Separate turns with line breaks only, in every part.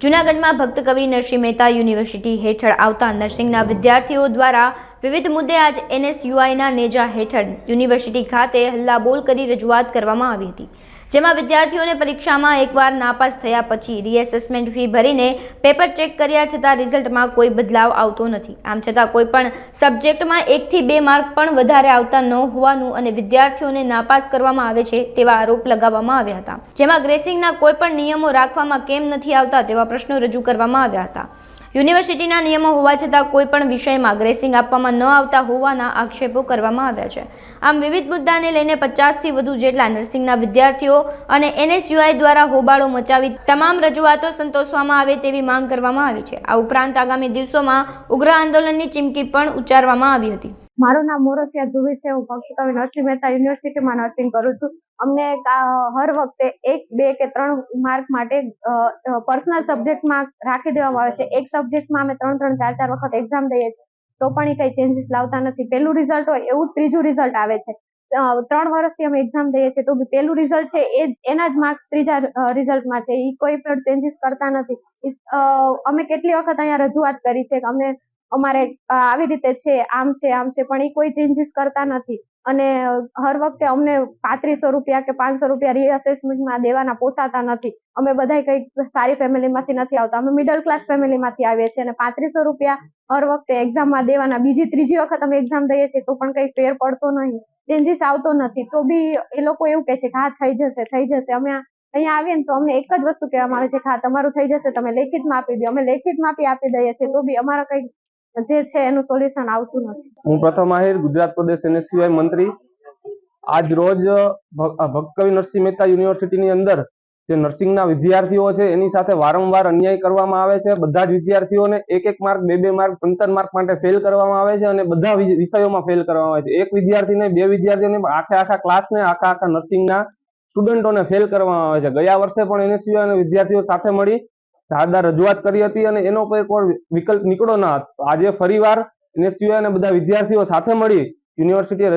જૂનાગઢમાં ભક્ત કવિ નરસિંહ મહેતા યુનિવર્સિટી હેઠળ આવતા નર્સિંગના વિદ્યાર્થીઓ દ્વારા વિવિધ મુદ્દે આજ એનએસયુઆઈના નેજા હેઠળ યુનિવર્સિટી ખાતે હલ્લાબોલ કરી રજૂઆત કરવામાં આવી હતી, જેમાં વિદ્યાર્થીઓને પરીક્ષામાં એકવાર નાપાસ થયા પછી રીએસેસમેન્ટ ફી ભરીને પેપર ચેક કર્યા છતાં રિઝલ્ટમાં કોઈ બદલાવ આવતો નથી. આમ છતાં કોઈ પણ સબ્જેક્ટમાં એકથી બે માર્ક પણ વધારે આવતા ન હોવાનું અને વિદ્યાર્થીઓને નાપાસ કરવામાં આવે છે તેવા આરોપ લગાવવામાં આવ્યા હતા. જેમાં ગ્રેસિંગના કોઈ પણ નિયમો રાખવામાં કેમ નથી આવતા તેવા પ્રશ્નો રજૂ કરવામાં આવ્યા હતા. યુનિવર્સિટીના નિયમો હોવા છતાં કોઈ પણ વિષયમાં ગ્રેસિંગ આપવામાં ન આવતા હોવાના આક્ષેપો કરવામાં આવ્યા છે. આમ વિવિધ મુદ્દાને લઈને પચાસથી વધુ જેટલા નર્સિંગના વિદ્યાર્થીઓ અને એનએસયુઆઈ દ્વારા હોબાળો મચાવી તમામ રજૂઆતો સંતોષવામાં આવે તેવી માંગ કરવામાં આવી છે. આ ઉપરાંત આગામી દિવસોમાં ઉગ્ર આંદોલનની ચીમકી પણ ઉચ્ચારવામાં આવી હતી.
મારું નામ મોરસિયા ધુવી છે. હું ભક્ત કવિ નરસિંહ મહેતા યુનિવર્સિટીમાં નર્સિંગ કરું છું. અમને હર વખતે એક, બે કે ત્રણ માર્ક માટે પર્સનલ સબ્જેક્ટમાં રાખી દેવામાં આવે છે. એક સબ્જેક્ટમાં અમે ત્રણ ત્રણ, ચાર ચાર વખત એક્ઝામ દઈએ છીએ. તો પણ એ કંઈ ચેન્જીસ લાવતા નથી. પહેલું રિઝલ્ટ હોય એવું ત્રીજું રિઝલ્ટ આવે છે. ત્રણ વર્ષથી અમે એક્ઝામ દઈએ છીએ તો પહેલું રિઝલ્ટ છે એ એના જ માર્ક્સ ત્રીજા રિઝલ્ટમાં છે. એ કોઈ પણ ચેન્જીસ કરતા નથી. અમે કેટલી વખત અહીંયા રજૂઆત કરી છે કે અમને અમારે આવી રીતે છે, આમ છે આમ છે, પણ એ કોઈ ચેન્જીસ કરતા નથી. અને હર વખતે અમને પાંત્રીસો રૂપિયા કે પાંચસો રૂપિયા રીઅસેસમેન્ટમાં દેવાના પોસાતા નથી. અમે બધાય કંઈક સારી ફેમિલીમાંથી નથી આવતા. અમે મિડલ ક્લાસ ફેમિલીમાંથી આવીએ છીએ અને પાંત્રીસો રૂપિયા હર વખતે એક્ઝામમાં દેવાના. બીજી, ત્રીજી વખત અમે એક્ઝામ દઈએ છીએ તો પણ કંઈ ફેર પડતો નહીં. ચેન્જીસ આવતો નથી. તો બી એ લોકો એવું કહે છે કે, હા, થઈ જશે થઈ જશે. અમે અહીંયા આવીએ ને તો અમને એક જ વસ્તુ કહેવામાં આવે છે કે, હા, તમારું થઈ જશે, તમે લેખિતમાં આપી દો. અમે લેખિતમાં બી આપી દઈએ છીએ તો બી અમારા કંઈક જે છે એનું સોલ્યુશન આવતું નથી.
હું પ્રથમ આહિર, ગુજરાત પ્રદેશ એનએસયુઆઈ મંત્રી. આજ રોજ ભક્તકવિ ભક્ત કવિ નરસિંહ મહેતા યુનિવર્સિટીની અંદર જે નર્સિંગના વિદ્યાર્થીઓ છે, એની સાથે વારંવાર અન્યાય કરવામાં આવે છે. બધા જ વિદ્યાર્થીઓને એક એક માર્ક, બે બે માર્ક ત્રણ માર્ક માટે ફેલ કરવામાં આવે છે અને બધા વિષયોમાં ફેલ કરવામાં આવે છે. એક વિદ્યાર્થીને, બે વિદ્યાર્થીઓને આખા આખા ક્લાસને આખા આખા નર્સિંગના સ્ટુડન્ટોને ફેલ કરવામાં આવે છે. ગયા વર્ષે પણ એનએસયુઆઈ અને વિદ્યાર્થીઓ સાથે મળી ધારદાર રજૂઆત કરી હતી અને એનો કોઈ કોઈ વિકલ્પ નીકળો ના હતો. આજે ફરીવાર એનએસયુઆઈ અને બધા વિદ્યાર્થીઓ સાથે મળી યુનિવર્સિટી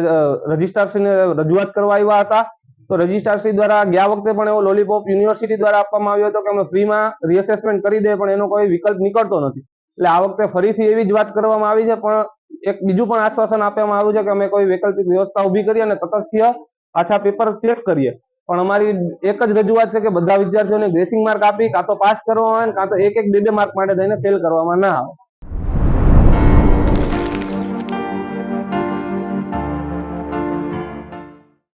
રજિસ્ટ્રારશ્રીને રજૂઆત કરવા આવ્યા હતા. તો રજિસ્ટ્રારશ્રી દ્વારા ગયા વખતે પણ એવો લોલીપોપ યુનિવર્સિટી દ્વારા આપવામાં આવ્યો હતો કે અમે ફ્રીમાં રીઅસેસમેન્ટ કરી દે પણ એનો કોઈ વિકલ્પ નીકળતો નથી. એટલે આ વખતે ફરીથી એવી જ વાત કરવામાં આવી છે, પણ એક બીજું પણ આશ્વાસન આપવામાં આવ્યું છે કે અમે કોઈ વૈકલ્પિક વ્યવસ્થા ઊભી કરી અને તટસ્થ્ય પાછા પેપર ચેક કરીએ. પણ અમારી એક જ રજૂઆત છે કે બધા વિદ્યાર્થીઓને ગ્રેસિંગ માર્ક આપી, કાં તો પાસ કરવામાં આવે કાં તો એક એક બે બે માર્ક માટે થઈને ફેલ કરવામાં ના આવે.